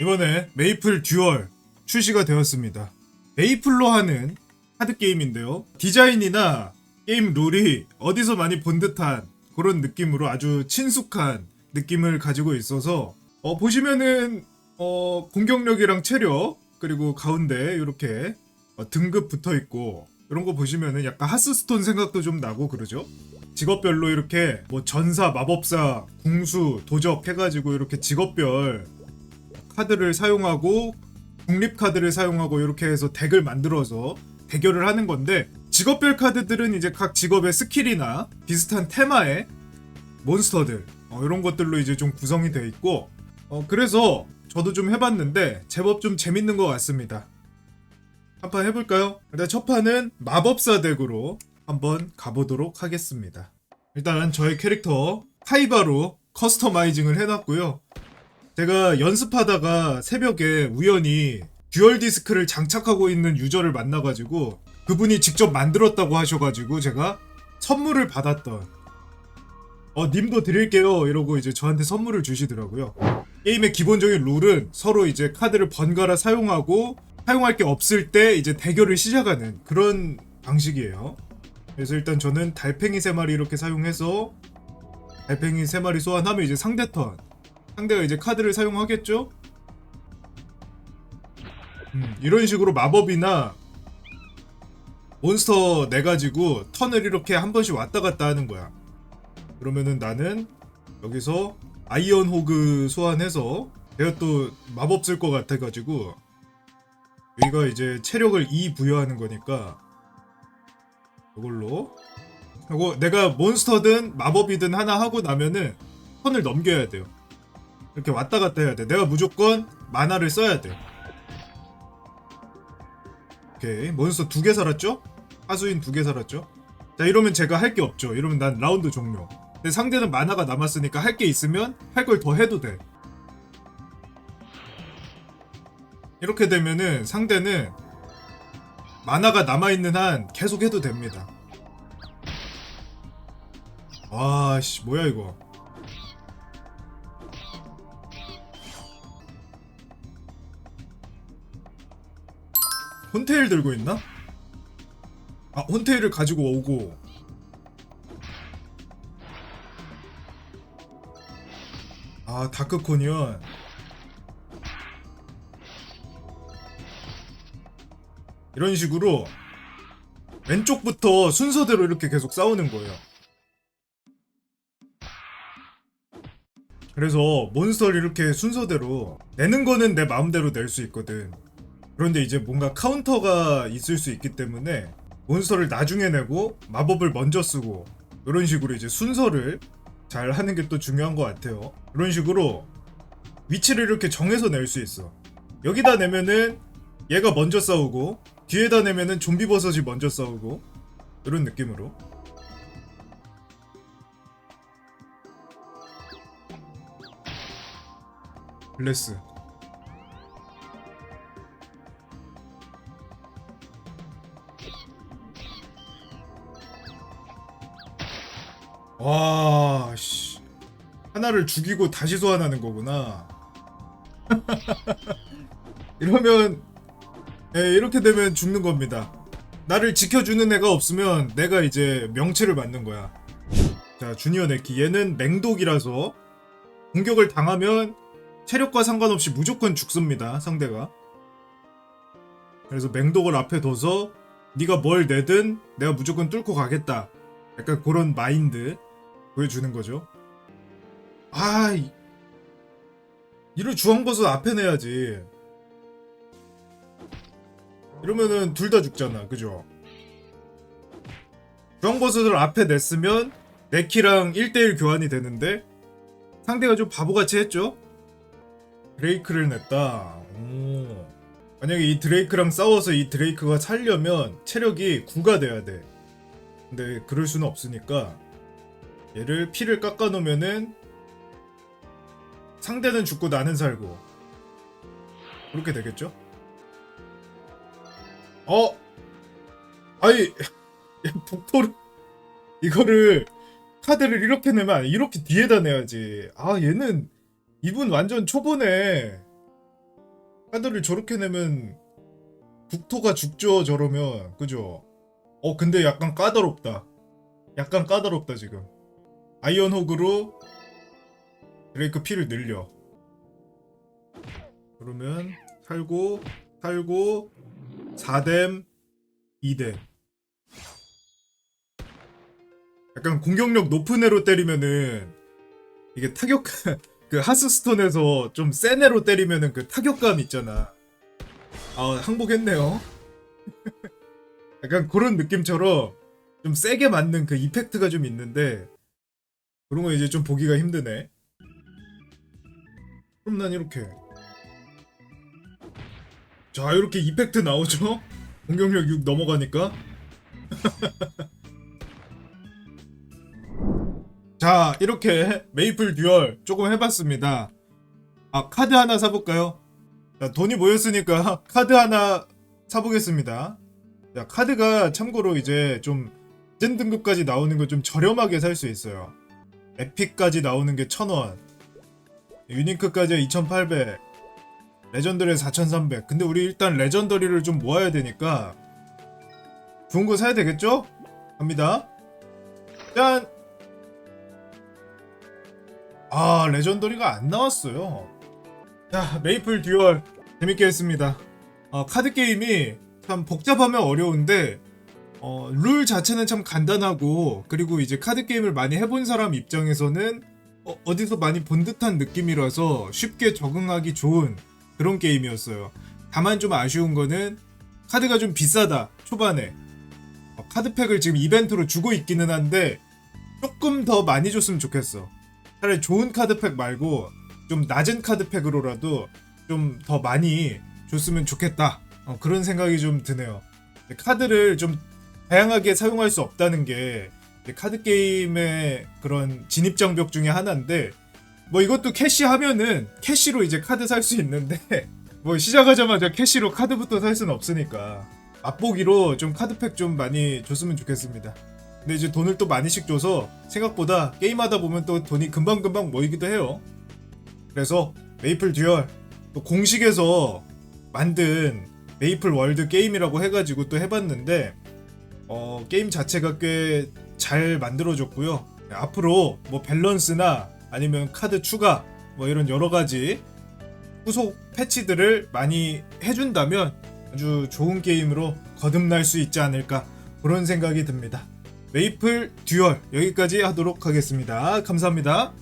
이번에 메이플 듀얼 출시가 되었습니다. 메이플로 하는 카드 게임인데요. 디자인이나 게임 룰이 어디서 많이 본 듯한 그런 느낌으로 아주 친숙한 느낌을 가지고 있어서 어, 보시면은 어, 공격력이랑 체력 그리고 가운데 이렇게 어, 등급 붙어 있고 이런 거 보시면은 약간 하스스톤 생각도 좀 나고 그러죠. 직업별로 이렇게 뭐 전사, 마법사, 궁수, 도적 해가지고 이렇게 직업별 카드를 사용하고 국립 카드를 사용하고 이렇게 해서 덱을 만들어서 대결을 하는 건데 직업별 카드들은 이제 각 직업의 스킬이나 비슷한 테마의 몬스터들 어, 이런 것들로 이제 좀 구성이 돼 있고 어, 그래서 저도 좀 해봤는데 제법 좀 재밌는 것 같습니다. 한 판 해볼까요? 일단 첫 판은 마법사 덱으로 한번 가보도록 하겠습니다. 일단 저의 캐릭터 카이바로 커스터마이징을 해놨고요. 제가 연습하다가 새벽에 우연히 듀얼 디스크를 장착하고 있는 유저를 만나가지고 그분이 직접 만들었다고 하셔가지고 제가 선물을 받았던 어 님도 드릴게요 이러고 이제 저한테 선물을 주시더라고요. 게임의 기본적인 룰은 서로 이제 카드를 번갈아 사용하고 사용할 게 없을 때 이제 대결을 시작하는 그런 방식이에요. 그래서 일단 저는 달팽이 세 마리 이렇게 사용해서 달팽이 세 마리 소환하면 이제 상대 턴 상대가 이제 카드를 사용하겠죠? 음, 이런 식으로 마법이나 몬스터 내 가지고 턴을 이렇게 한 번씩 왔다 갔다 하는 거야. 그러면은 나는 여기서 아이언 호그 소환해서 내가 또 마법 쓸 것 같아 가지고 여기가 이제 체력을 2 부여하는 거니까 이걸로 이거 내가 몬스터든 마법이든 하나 하고 나면은 턴을 넘겨야 돼요. 이렇게 왔다 갔다 해야 돼. 내가 무조건 만화를 써야 돼. 오케이. 몬스터 두 개 살았죠? 하수인 두 개 살았죠? 자, 이러면 제가 할 게 없죠. 이러면 난 라운드 종료. 근데 상대는 만화가 남았으니까 할 게 있으면 할 걸 더 해도 돼. 이렇게 되면은 상대는 만화가 남아있는 한 계속 해도 됩니다. 와, 씨, 뭐야, 이거. 혼테일 들고 있나? 아 혼테일을 가지고 오고. 아 다크코니언. 이런 식으로 왼쪽부터 순서대로 이렇게 계속 싸우는 거예요. 그래서 몬스터를 이렇게 순서대로 내는 거는 내 마음대로 낼 수 있거든 그런데 이제 뭔가 카운터가 있을 수 있기 때문에 몬스터를 나중에 내고 마법을 먼저 쓰고 이런 식으로 이제 순서를 잘 하는 게 또 중요한 것 같아요. 이런 식으로 위치를 이렇게 정해서 낼 수 있어. 여기다 내면은 얘가 먼저 싸우고 뒤에다 내면은 좀비 버섯이 먼저 싸우고 이런 느낌으로. 블레스. 와, 씨. 하나를 죽이고 다시 소환하는 거구나. 이러면, 예, 이렇게 되면 죽는 겁니다. 나를 지켜주는 애가 없으면 내가 이제 명치를 맞는 거야. 자, 주니어 네키. 얘는 맹독이라서 공격을 당하면 체력과 상관없이 무조건 죽습니다, 상대가. 그래서 맹독을 앞에 둬서 네가 뭘 내든 내가 무조건 뚫고 가겠다. 약간 그런 마인드 보여주는 거죠. 아, 이- 이를 주황버섯 앞에 내야지. 이러면은 둘 다 죽잖아, 그죠? 주황버섯을 앞에 냈으면 네키랑 1대1 교환이 되는데 상대가 좀 바보같이 했죠? 드레이크를 냈다. 오. 만약에 이 드레이크랑 싸워서 이 드레이크가 살려면 체력이 9가 돼야 돼. 근데 그럴 수는 없으니까 얘를 피를 깎아 놓으면은 상대는 죽고 나는 살고 그렇게 되겠죠? 어? 아니 야, 복토를 이거를 카드를 이렇게 내면 이렇게 뒤에다 내야지 아 얘는 이분 완전 초보네 카드를 저렇게 내면 국토가 죽죠 저러면 그죠? 어 근데 약간 까다롭다. 약간 까다롭다 지금. 아이언호그로 드레이크 피를 늘려. 그러면 살고 살고 4댐 2댐. 약간 공격력 높은 애로 때리면은 이게 타격 그 하스스톤에서 좀 센 애로 때리면은 그 타격감 있잖아. 아 항복했네요. 약간 그런 느낌처럼 좀 세게 맞는 그 이펙트가 좀 있는데 그런 거 이제 좀 보기가 힘드네. 그럼 난 이렇게 자 이렇게 이펙트 나오죠? 공격력 6 넘어가니까 자 이렇게 메이플 듀얼 조금 해봤습니다 아 카드 하나 사볼까요? 자 돈이 모였으니까 카드 하나 사보겠습니다 자 카드가 참고로 이제 좀 젠 등급까지 나오는 거 좀 저렴하게 살 수 있어요 에픽까지 나오는 게 1000원. 유니크까지 2800 레전더리 4300 근데 우리 일단 레전더리를 좀 모아야 되니까 좋은 거 사야 되겠죠? 갑니다. 짠! 아 레전더리가 안 나왔어요. 자 메이플 듀얼 재밌게 했습니다. 어, 카드 게임이 참 복잡하면 어려운데 어, 룰 자체는 참 간단하고 그리고 이제 카드 게임을 많이 해본 사람 입장에서는 어, 어디서 많이 본 듯한 느낌이라서 쉽게 적응하기 좋은 그런 게임이었어요. 다만 좀 아쉬운 거는 카드가 좀 비싸다 초반에 어, 카드팩을 지금 이벤트로 주고 있기는 한데 조금 더 많이 줬으면 좋겠어. 차라리 좋은 카드팩 말고 좀 낮은 카드팩으로라도 좀 더 많이 줬으면 좋겠다. 어, 그런 생각이 좀 드네요. 카드를 좀 다양하게 사용할 수 없다는 게 카드 게임의 그런 진입 장벽 중에 하나인데 뭐 이것도 캐시 하면은 캐시로 이제 카드 살 수 있는데 뭐 시작하자마자 캐시로 카드부터 살 수는 없으니까 맛보기로 좀 카드팩 좀 많이 줬으면 좋겠습니다. 근데 이제 돈을 또 많이씩 줘서 생각보다 게임하다 보면 또 돈이 금방금방 모이기도 해요. 그래서 메이플 듀얼 또 공식에서 만든 메이플 월드 게임이라고 해가지고 또 해봤는데 어, 게임 자체가 꽤 잘 만들어졌고요. 앞으로 뭐 밸런스나 아니면 카드 추가 뭐 이런 여러 가지 후속 패치들을 많이 해준다면 아주 좋은 게임으로 거듭날 수 있지 않을까 그런 생각이 듭니다. 메이플 듀얼 여기까지 하도록 하겠습니다. 감사합니다.